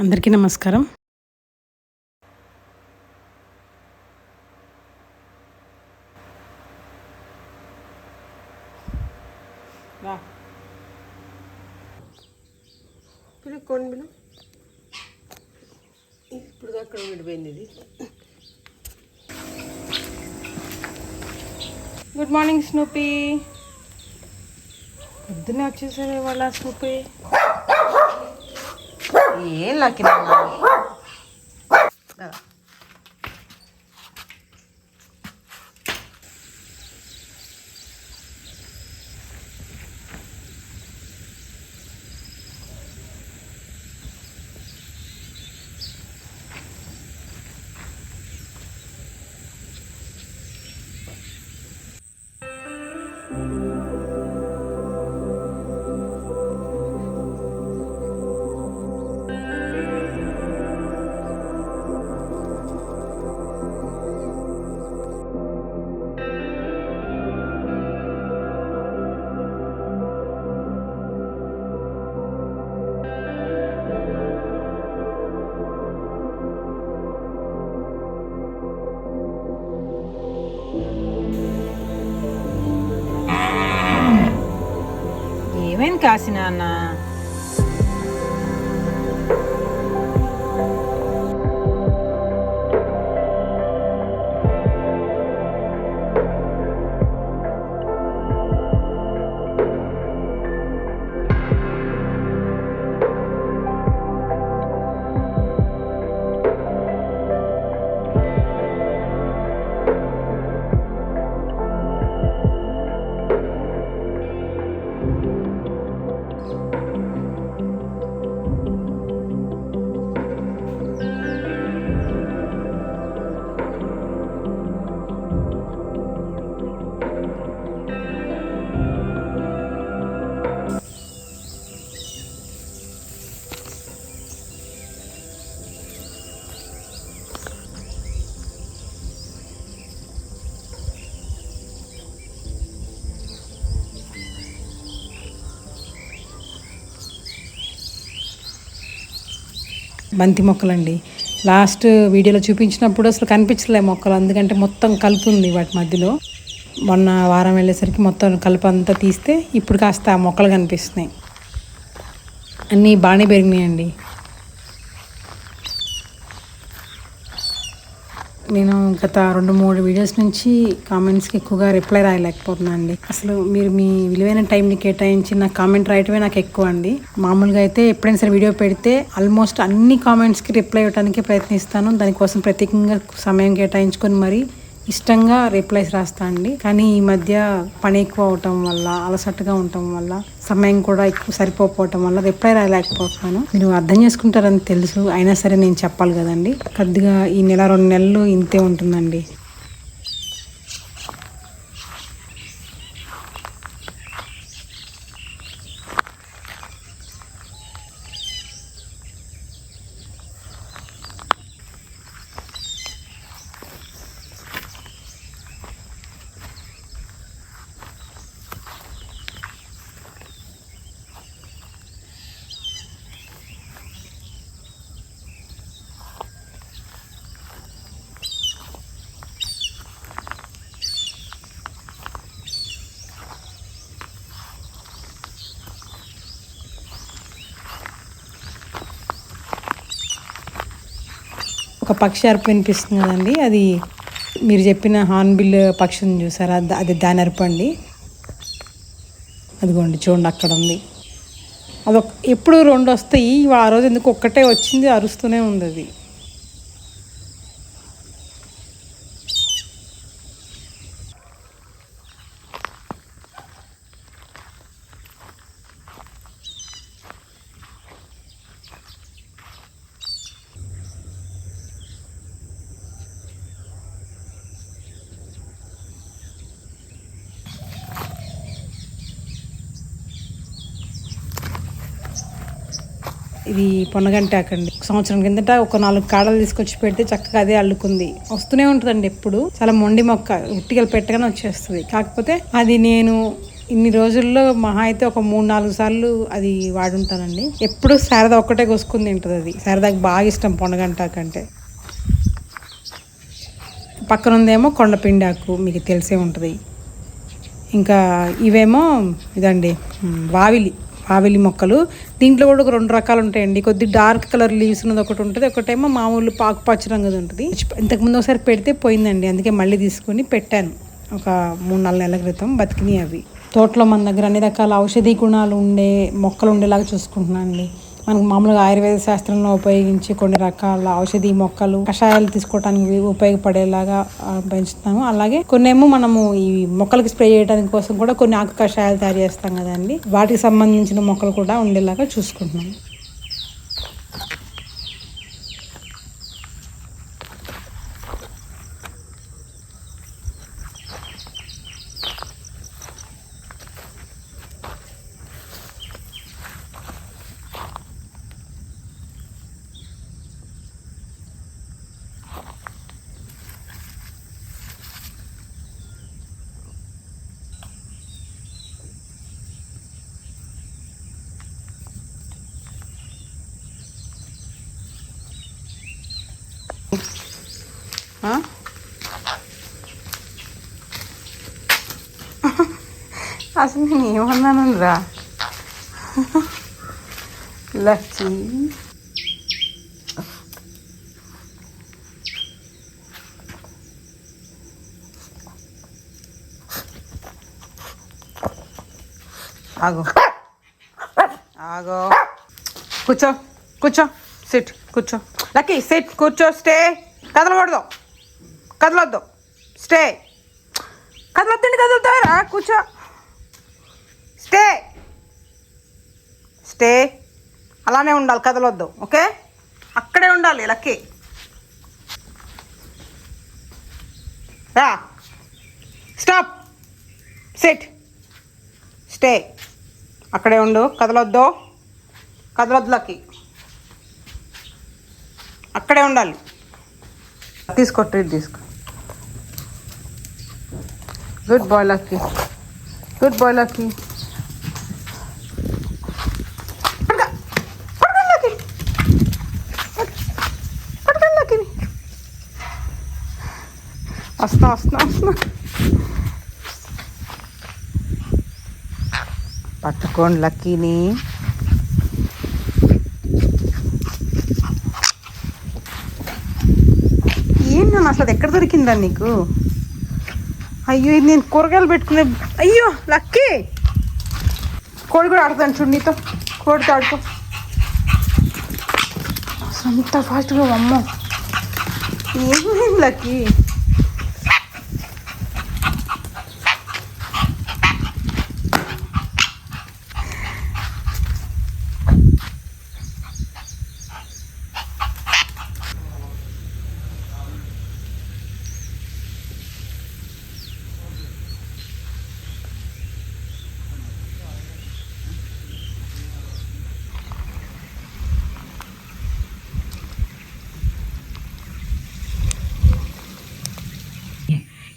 అందరికీ నమస్కారం. పిలుక్కోండి పిలు ఇప్పుడు అక్కడ విడిపోయింది ఇది. Good morning Snoopy. పొద్దున్నే వచ్చేసారు వాళ్ళ స్నూపీ. ఏం లక్కి ఏమైంది కాసిన అన్న బంతి మొక్కలండి. లాస్ట్ వీడియోలో చూపించినప్పుడు అసలు కనిపించలే మొక్కలు. ఎందుకంటే మొత్తం కలుపు ఉంది వాటి మధ్యలో. మొన్న వారం వెళ్ళేసరికి మొత్తం కలుపు అంతా తీస్తే ఇప్పుడు కాస్త మొక్కలు కనిపిస్తున్నాయి. అన్నీ బాగానే పెరిగినాయండి. నేను గత రెండు మూడు వీడియోస్ నుంచి కామెంట్స్కి ఎక్కువగా రిప్లై రాయలేకపోతున్నాను అండి. అసలు మీరు మీ విలువైన టైంని కేటాయించి నా కామెంట్ రాయటమే నాకు ఎక్కువ అండి. మామూలుగా అయితే ఎప్పుడైనా సరే వీడియో పెడితే ఆల్మోస్ట్ అన్ని కామెంట్స్కి రిప్లై ఇవ్వడానికి ప్రయత్నిస్తాను. దానికోసం ప్రత్యేకంగా సమయం కేటాయించుకొని మరి ఇష్టంగా రిప్లైస్ రాస్తా అండి. కానీ ఈ మధ్య పని ఎక్కువ అవటం వల్ల అలసటగా ఉండటం వల్ల సమయం కూడా ఎక్కువ సరిపోకపోవటం వల్ల రిప్లై రాయలేకపోతున్నాను. మీరు అర్థం చేసుకుంటారని తెలుసు. అయినా సరే నేను చెప్పాలి కదండి. కొద్దిగా ఈ నెల రెండు నెలలు ఇంతే ఉంటుందండి. ఒక పక్షి అరుపు వినిపిస్తుంది కదండి అది మీరు చెప్పిన హార్న్బిల్ పక్షిని చూసారా? అది- అది దాని అరుపు అండి. అదిగోండి చూడండి అక్కడ ఉంది. అదొక ఎప్పుడు రెండు వస్తాయి. ఆ రోజు ఎందుకు ఒక్కటే వచ్చింది? అరుస్తూనే ఉంది అది. ఇది పొన్నగంటాకండి. సంవత్సరం కిందట ఒక నాలుగు కాడలు తీసుకొచ్చి పెడితే చక్కగా అదే అల్లుకుంది. వస్తూనే ఉంటుందండి ఎప్పుడు. చాలా మొండి మొక్క ఉట్టికలు పెట్టగానే వచ్చేస్తుంది. కాకపోతే అది నేను ఇన్ని రోజుల్లో మహా అయితే ఒక మూడు నాలుగు సార్లు అది వాడుంటానండి. ఎప్పుడు శారద ఒక్కటే కోసుకుని తింటుంది అది. శారదాకి బాగా ఇష్టం పొనగంట కంటే పక్కన ఉందేమో కొండపిండాకు మీకు తెలిసే ఉంటుంది. ఇంకా ఇవేమో ఇదండి వావిలి. ఆవిలి మొక్కలు. దీంట్లో కూడా ఒక రెండు రకాలు ఉంటాయండి. కొద్ది డార్క్ కలర్ లీవ్స్ ఉన్నది ఒకటి ఉంటుంది. ఒకటేమో మామూలు పాకు పచ్చ రంగుది ఉంటుంది ఇంతకుముందు ఒకసారి పెడితే పోయిందండి. అందుకే మళ్ళీ తీసుకొని పెట్టాను. ఒక మూడు నాలుగు నెలల క్రితం బతికినాయి అవి. తోటలో మన దగ్గర అన్ని రకాల ఔషధీ గుణాలు ఉండే మొక్కలు ఉండేలాగా చూసుకుంటున్నాను అండి మనకు మామూలుగా ఆయుర్వేద శాస్త్రంలో ఉపయోగించి కొన్ని రకాల ఔషధీ మొక్కలు కషాయాలు తీసుకోవడానికి ఉపయోగపడేలాగా పెంచుతాము. అలాగే కొన్నేమో మనము ఈ మొక్కలకి స్ప్రే చేయడానికి కోసం కూడా కొన్ని ఆకు కషాయాలు తయారు చేస్తాం కదండి. వాటికి సంబంధించిన మొక్కలు కూడా ఉండేలాగా చూసుకుంటున్నాము. అసలు నేను ఏమన్నాను రా లచ్చి. ఆగో. ఆగో. కూర్చో కూర్చో. సిట్ కూర్చో. లక్కీ సిట్ కూర్చో స్టే కదలకూడదు. కదలొద్దు. స్టే కదలొద్దండి కదులుతారా? కూర్చో. స్టే స్టే అలానే ఉండాలి కదలొద్దు. ఓకే అక్కడే ఉండాలి లక్కీ. రా. స్టాప్ సెట్ స్టే అక్కడే ఉండు కదలొద్దు. కదలొద్దు లక్కీ. అక్కడే ఉండాలి. తీసుకో ట్రీట్ తీసుకో. Good boy Lucky good boy Lucky పడుకో. పడుకో లక్కీ. వస్తున్నా వస్తున్నా వస్తున్నా పట్టుకోండి లక్కీని ఏం నన్ను అసలు అది ఎక్కడ దొరికిందా నీకు? అయ్యో ఇది నేను కూరగాయలు పెట్టుకునే అయ్యో లక్కీ! కోడి కూడా ఆడతాను చూడు నీతో. కోడితో ఆడుకో. అసలు అంత ఫాస్ట్గా అమ్మ. ఏమైంది లక్కీ?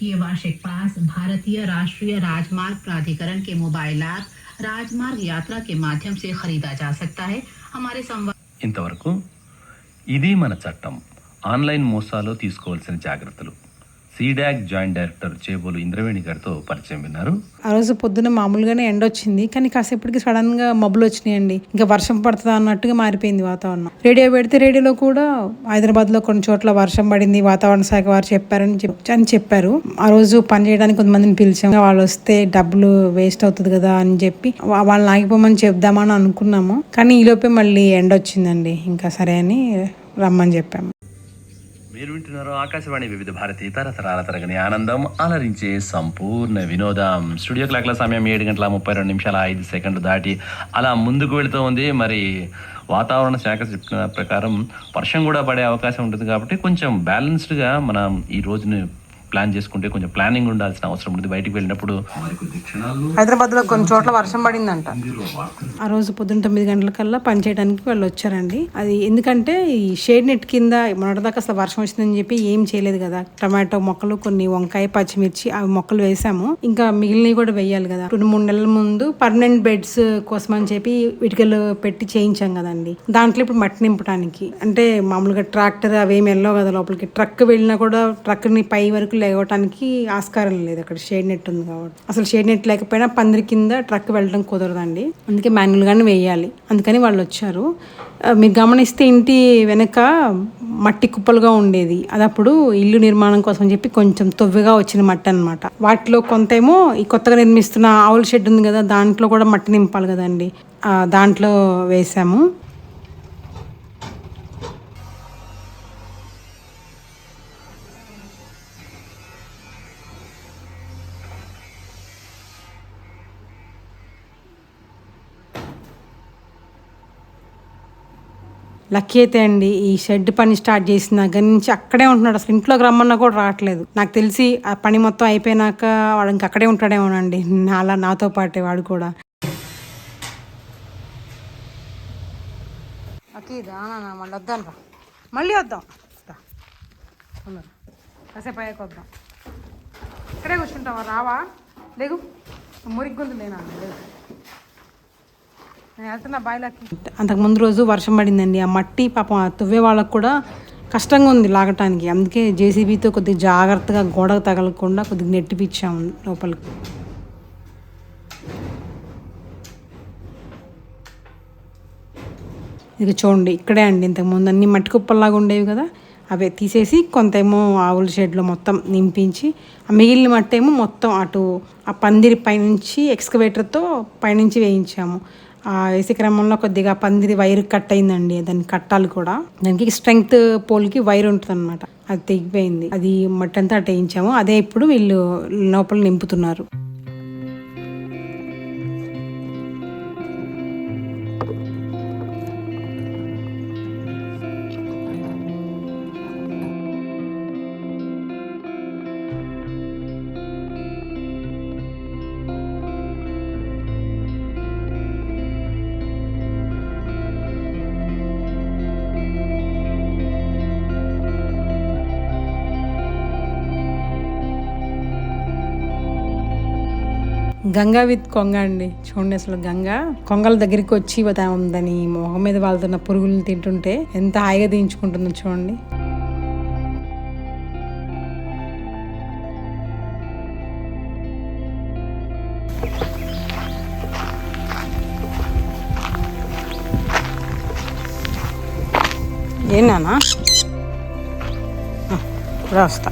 ये वार्षिक पास भारतीय राष्ट्रीय राजमार्ग प्राधिकरण के मोबाइल ऐप राजमार्ग यात्रा के माध्यम से खरीदा जा सकता है हमारे संवाद ఇంతవరకు ఇది మన చట్టం ఆన్లైన్ మోసాలు తీసుకోవాల్సిన జాగ్రత్తలు CDAC joint director Chebolu Indraveni గారితో పరిచయం విన్నారు. ఆ రోజు పొద్దున మామూలుగానే ఎండ వచ్చింది కానీ కాసేపటికి సడన్గా మబ్బులు వచ్చినాయండి. ఇంకా వర్షం పడుతుందా అన్నట్టుగా మారిపోయింది వాతావరణం. రేడియో పెడితే రేడియోలో కూడా హైదరాబాద్లో కొన్ని చోట్ల వర్షం పడింది వాతావరణ శాఖ వారు చెప్పారని చెప్- అని చెప్పారు. ఆ రోజు పని చేయడానికి కొంతమందిని పిలిచాం. వాళ్ళు వస్తే డబ్బులు వేస్ట్ అవుతుంది కదా అని చెప్పి వాళ్ళని ఆగిపోమని చెప్దామని అనుకున్నాము. కానీ ఈలోపే మళ్ళీ ఎండ వచ్చిందండి. ఇంకా సరే అని రమ్మని చెప్పాము. మీరు వింటున్నారు ఆకాశవాణి వివిధ భారతి తరతరాల తరగని ఆనందం అలరించే సంపూర్ణ వినోదం. స్టూడియో క్లాక్ల సమయం ఏడు గంటల ముప్పై రెండు నిమిషాల ఐదు సెకండ్లు దాటి అలా ముందుకు వెళుతూ ఉంది మరి వాతావరణ శాఖ చెప్పిన ప్రకారం వర్షం కూడా పడే అవకాశం ఉంటుంది కాబట్టి కొంచెం బ్యాలెన్స్డ్గా మనం ఈ రోజుని ప్లాన్ చేసుకుంటే కొంచెం ప్లానింగ్ ఉండాల్సిన అవసరం ఉంటుంది బయటికి వెళ్ళినప్పుడు హైదరాబాద్లో కొన్ని చోట్ల వర్షం పడిందంట. ఆ రోజు పొద్దున్న తొమ్మిది గంటలకల్లా పని చేయడానికి వాళ్ళు వచ్చారండి. అది ఎందుకంటే ఈ షేడ్ నెట్ కింద మొన్నటిదాకా అసలు వర్షం వచ్చిందని చెప్పి ఏం చేయలేదు కదా. టమాటో మొక్కలు కొన్ని వంకాయ పచ్చిమిర్చి అవి మొక్కలు వేసాము. ఇంకా మిగిలినవి కూడా వేయాలి కదా. రెండు మూడు నెలల ముందు పర్మనెంట్ బెడ్స్ కోసం అని చెప్పి ఇటుకలు పెట్టి చేయించాం కదండి. దాంట్లో ఇప్పుడు మట్టి నింపడానికి అంటే మామూలుగా ట్రాక్టర్ అవేమి వెళ్ళవు కదా లోపలికి. ట్రక్ వెళ్ళినా కూడా ట్రక్ని పై వరకు లేవటానికి ఆస్కారం లేదు అక్కడ. షేడ్ నెట్ ఉంది కాబట్టి. అసలు షేడ్ నెట్ లేకపోయినా పందిరి కింద ట్రక్ వెళ్ళడం కుదరదండి. అందుకే మాన్యువల్గానే వేయాలి. అందుకని వాళ్ళు వచ్చారు. మీరు గమనిస్తే ఇంటి వెనక మట్టి కుప్పలుగా ఉండేది. అది అప్పుడు ఇల్లు నిర్మాణం కోసం చెప్పి కొంచెం తొవ్విగా వచ్చిన మట్టి అన్నమాట. వాటిలో కొంతేమో ఈ కొత్తగా నిర్మిస్తున్న ఆవుల షెడ్ ఉంది కదా దాంట్లో కూడా మట్టి నింపాలి కదండి. దాంట్లో వేసాము. లక్కీ అయితే అండి ఈ షెడ్ పని స్టార్ట్ చేసిన దగ్గర నుంచి అక్కడే ఉంటున్నాడు. అసలు ఇంట్లోకి రమ్మన్నా కూడా రావట్లేదు. నాకు తెలిసి ఆ పని మొత్తం అయిపోయినాక వాడు ఇంకక్కడే ఉంటాడేమోనండి. అలా నాతో పాటే వాడు కూడా. లక్కీ మళ్ళీ వద్దాం రా. మళ్ళీ వద్దాం. కాసేపు అయ్యాక వద్దాం. ఇక్కడే కూర్చుంటావా? రావా? లేగు మురిగ్గుంది లేనా? లేదు అంతకు ముందు రోజు వర్షం పడిందండి. ఆ మట్టి పాపం తువ్వే వాళ్ళకు కూడా కష్టంగా ఉంది లాగటానికి. అందుకే జేసీబీతో కొద్దిగా జాగ్రత్తగా గోడకు తగలకుండా కొద్దిగా నెట్టిపిచ్చాము లోపలికి. ఇది చూడండి ఇక్కడే అండి. ఇంతకుముందు అన్ని మట్టి కుప్పల్లాగా ఉండేవి కదా. అవే తీసేసి కొంత ఏమో ఆవుల షెడ్లో మొత్తం నింపించి ఆ మిగిలిన మట్టి ఏమో మొత్తం అటు ఆ పందిరి పైనుంచి ఎక్స్కవేటర్తో పైనుంచి వేయించాము. వేసే క్రమంలో కొద్దిగా పందిరి వైర్ కట్ అయిందండి దాన్ని కట్టాలి కూడా. దానికి స్ట్రెంగ్త్ పోల్కి వైర్ ఉంటుంది అనమాట అది తెగిపోయింది. అది మట్టి అంతా అదే ఇప్పుడు వీళ్ళు లోపల నింపుతున్నారు. గంగా విత్ కొంగ అండి. చూడండి అసలు గంగ. కొంగల దగ్గరికి వచ్చి ఉందని దాని మొహం మీద వాళ్తున్న పురుగులు తింటుంటే ఎంత హాయిగా దించుకుంటుందో చూడండి. ఏనానా రాస్తా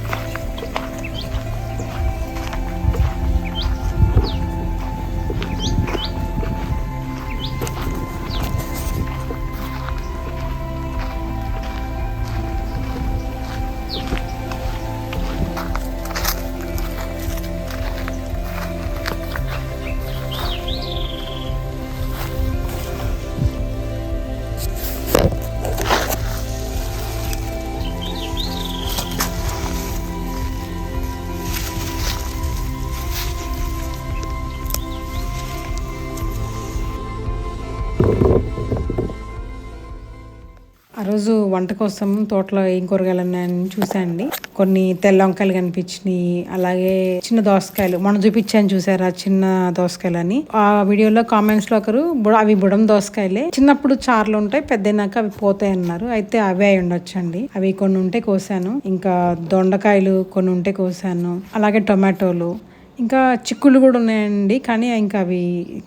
ఆ రోజు వంట కోసం తోటలో ఏం కూరగాయలు ఉన్నాయని చూశానండి కొన్ని తెల్ల వంకాయలు కనిపించినాయి అలాగే చిన్న దోసకాయలు. మనం చూపించాను చూసారా చిన్న దోసకాయలు అని. ఆ వీడియోలో కామెంట్స్లో ఒకరు "బుడ- అవి బుడం దోసకాయలే. చిన్నప్పుడు చార్లు ఉంటాయి పెద్దయినాక అవి పోతాయి అన్నారు. అయితే అవే అయి ఉండొచ్చండి అవి కొన్ని ఉంటే కోసాను. ఇంకా దొండకాయలు కొన్ని ఉంటే కోసాను. అలాగే టొమాటోలు ఇంకా చిక్కుళ్ళు కూడా ఉన్నాయండి కానీ ఇంకా అవి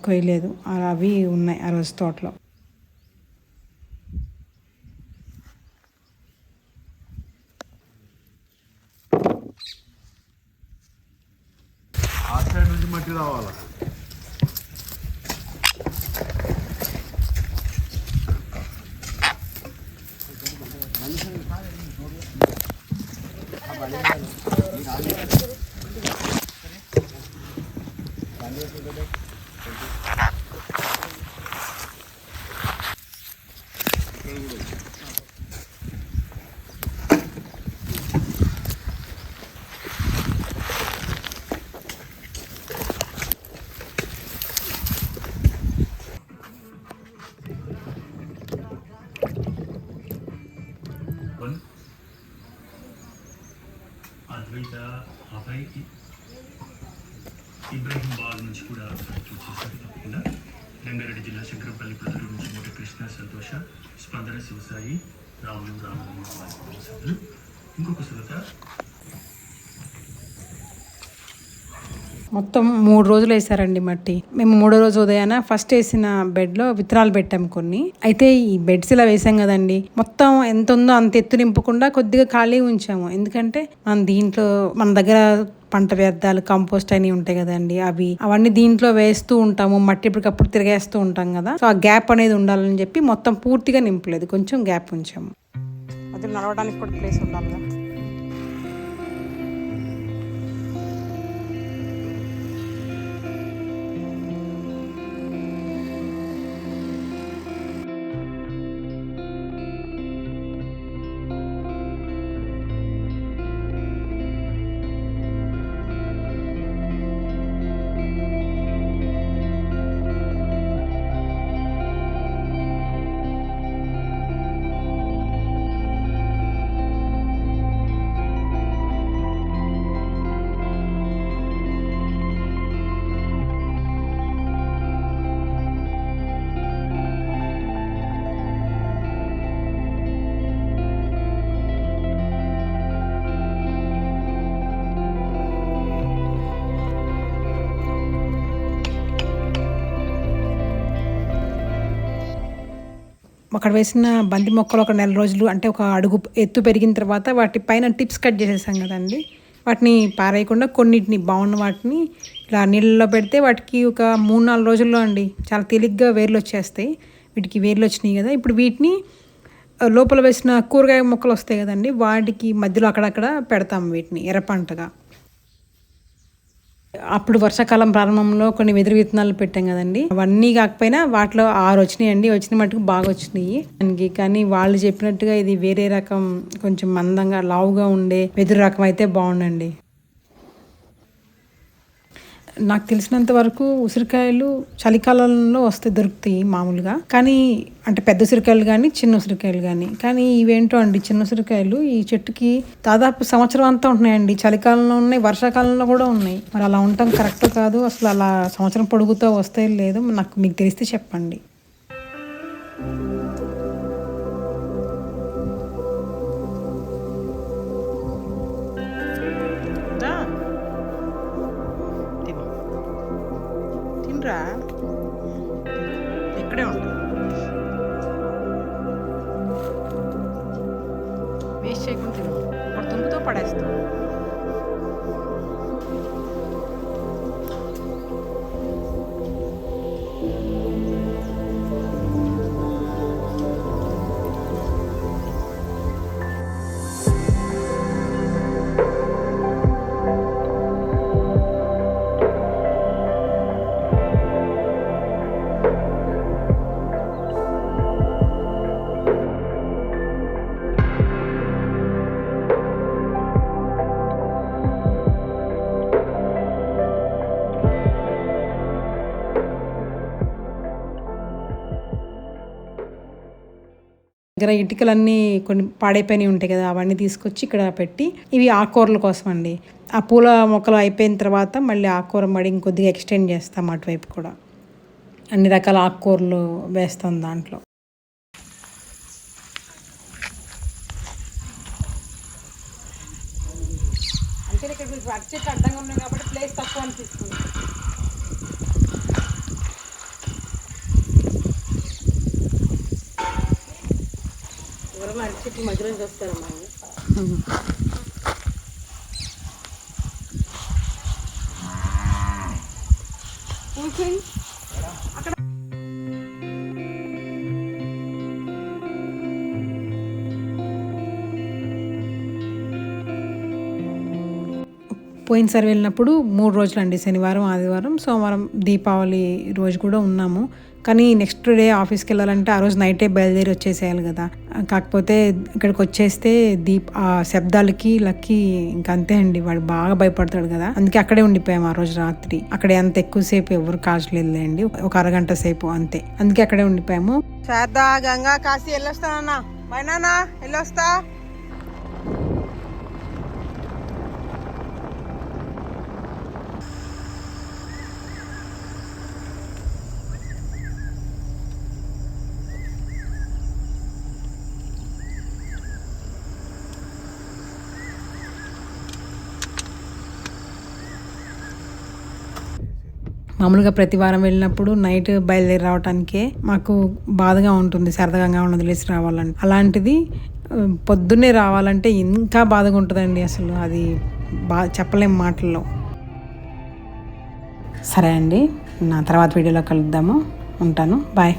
కొయ్యలేదు. అవి ఉన్నాయి ఆ రోజు తోటలో. ఆ సైడ్ నుంచి మట్టి రావాలా? బయట ఆపై ఇబ్రహీంబాద్ నుంచి కూడా వచ్చేసరికి తప్పకుండా రంగారెడ్డి జిల్లా శంకరంపల్లి పల్లెలు నుంచి మూడు కృష్ణ సంతోష స్పందన శివసాయి రాములు రాములు ఇంకొక శ్రోత మొత్తం మూడు రోజులు వేసారండి మట్టి. మేము మూడో రోజు ఉదయాన ఫస్ట్ వేసిన బెడ్లో విత్తనాలు పెట్టాం కొన్ని. అయితే ఈ బెడ్స్ ఇలా వేసాం కదండి. మొత్తం ఎంత ఉందో అంత ఎత్తు నింపకుండా కొద్దిగా ఖాళీ ఉంచాము. ఎందుకంటే మనం దీంట్లో మన దగ్గర పంట వ్యర్థాలు కంపోస్ట్ అని ఉంటాయి కదండి. అవి అవన్నీ దీంట్లో వేస్తూ ఉంటాము. మట్టి ఇప్పటికప్పుడు తిరిగేస్తూ ఉంటాం కదా. సో ఆ గ్యాప్ అనేది ఉండాలని చెప్పి మొత్తం పూర్తిగా నింపలేదు. కొంచెం గ్యాప్ ఉంచాము. అది నడవడానికి కూడా ప్లేస్ ఉండాలి కదా అక్కడ వేసిన బంతి మొక్కలు ఒక నెల రోజులు అంటే ఒక అడుగు ఎత్తు పెరిగిన తర్వాత వాటి పైన టిప్స్ కట్ చేసేసాం కదండి. వాటిని పారేయకుండా కొన్నిటిని బాగున్న వాటిని ఇలా నీళ్ళలో పెడితే వాటికి ఒక మూడు నాలుగు రోజుల్లో అండి చాలా తేలిగ్గా వేర్లు వచ్చేస్తాయి. వీటికి వేర్లు వచ్చినాయి కదా. ఇప్పుడు వీటిని లోపల వేసిన కూరగాయ మొక్కలు వస్తాయి కదండి. వాటికి మధ్యలో అక్కడక్కడ పెడతాం వీటిని ఎర్రపంటగా అప్పుడు వర్షాకాలం ప్రారంభంలో కొన్ని వెదురు విత్తనాలు పెట్టాం కదండి. అవన్నీ కాకపోయినా వాటిలో ఆరు వచ్చినాయండి వచ్చిన మటుకు బాగా వచ్చినాయి. దానికి కానీ వాళ్ళు చెప్పినట్టుగా ఇది వేరే రకం కొంచెం మందంగా లావుగా ఉండే వెదురు రకం అయితే బాగుండండి. నాకు తెలిసినంత వరకు ఉసిరికాయలు చలికాలంలో వస్తే దొరుకుతాయి మామూలుగా. కానీ అంటే పెద్ద ఉసిరికాయలు కానీ చిన్న ఉసిరికాయలు కానీ కానీ ఇవేంటో అండి చిన్న ఉసిరికాయలు ఈ చెట్టుకి దాదాపు సంవత్సరం అంతా ఉంటున్నాయండి. చలికాలంలో ఉన్నాయి వర్షాకాలంలో కూడా ఉన్నాయి. మరి అలా ఉండటం కరెక్ట్ కాదు. అసలు అలా సంవత్సరం పొడుగుతో వస్తే లేదు. నాకు మీకు తెలిస్తే చెప్పండి. దగ్గర ఇటుకలన్నీ కొన్ని పాడైపోయినవి ఉంటాయి కదా అవన్నీ తీసుకొచ్చి ఇక్కడ పెట్టి ఇవి ఆకుకూరల కోసం అండి. ఆ పూల మొక్కలు అయిపోయిన తర్వాత మళ్ళీ ఆకుకూర మడి ఇంకొద్దిగా ఎక్స్టెండ్ చేస్తాం అటువైపు కూడా. అన్ని రకాల ఆకుకూరలు వేస్తాం దాంట్లో. అంటే ఇక్కడ అడ్డంగా ఉన్నాయి కాబట్టి ప్లేస్ తక్కువ అనిపిస్తుంది. అరటి చెట్టు మధ్యలో నుంచి వస్తారమ్మా పోయినసారి వెళ్ళినప్పుడు మూడు రోజులు అండి శనివారం ఆదివారం సోమవారం దీపావళి రోజు కూడా ఉన్నాము. కానీ నెక్స్ట్ డే ఆఫీస్కి వెళ్ళాలంటే ఆ రోజు నైటే బయలుదేరి వచ్చేసేయాలి కదా. కాకపోతే ఇక్కడికి వచ్చేస్తే దీప్ ఆ శబ్దాలకి లక్కి ఇంకా అంతే అండి. వాడు బాగా భయపడతాడు కదా. అందుకే అక్కడే ఉండిపోయాము ఆ రోజు రాత్రి. అక్కడ ఎంత ఎక్కువసేపు ఎవరు కాల్చలేదులేండి. ఒక అరగంట సేపు అంతే. అందుకే అక్కడే ఉండిపోయాము. శారదా గంగా కాశీ వెళ్ళొస్తానన్నా. వెళ్ళొస్తా. మామూలుగా ప్రతి వారం వెళ్ళినప్పుడు నైట్ బయలుదేరి రావటానికే మాకు బాధగా ఉంటుంది సరదాగా వదిలేసి రావాలంటే అలాంటిది పొద్దున్నే రావాలంటే ఇంకా బాధగా ఉంటుందండి అసలు. అది బా చెప్పలేం మాటల్లో. సరే అండి నా తర్వాత వీడియోలో కలుద్దాము. ఉంటాను. బాయ్.